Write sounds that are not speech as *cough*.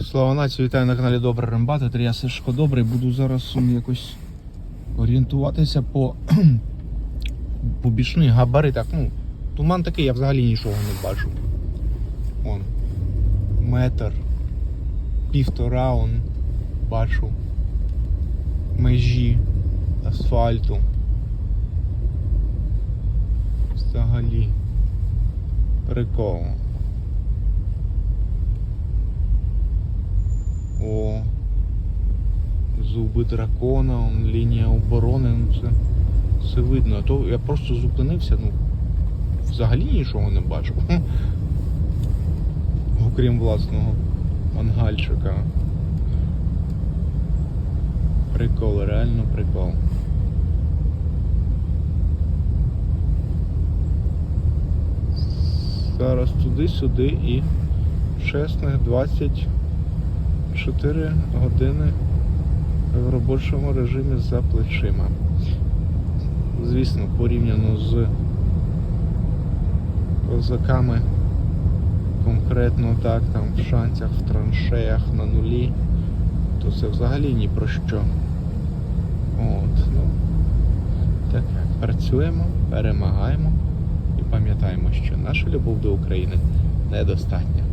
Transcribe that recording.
Слава нації, вітаю на каналі Добрий Рембат. Це я Сашко Добрий. Буду зараз якось орієнтуватися по, *clears throat* по бічних габаритах. Ну, туман такий, я взагалі нічого не бачу. Вон. Метр. Півтора он бачу. Межі асфальту. Взагалі. Прикол. Зуби дракона, лінія оборони, ну це все видно. А то я просто зупинився, ну взагалі нічого не бачив. Окрім власного мангальчика. Прикол, реально прикол. Зараз туди-сюди і чесних 20 4 години в робочому режимі за плечима. Звісно, порівняно з козаками конкретно так, там в шанцях, в траншеях на нулі, то це взагалі ні про що. От, ну, таке. Працюємо, перемагаємо і пам'ятаємо, що наша любов до України недостатня.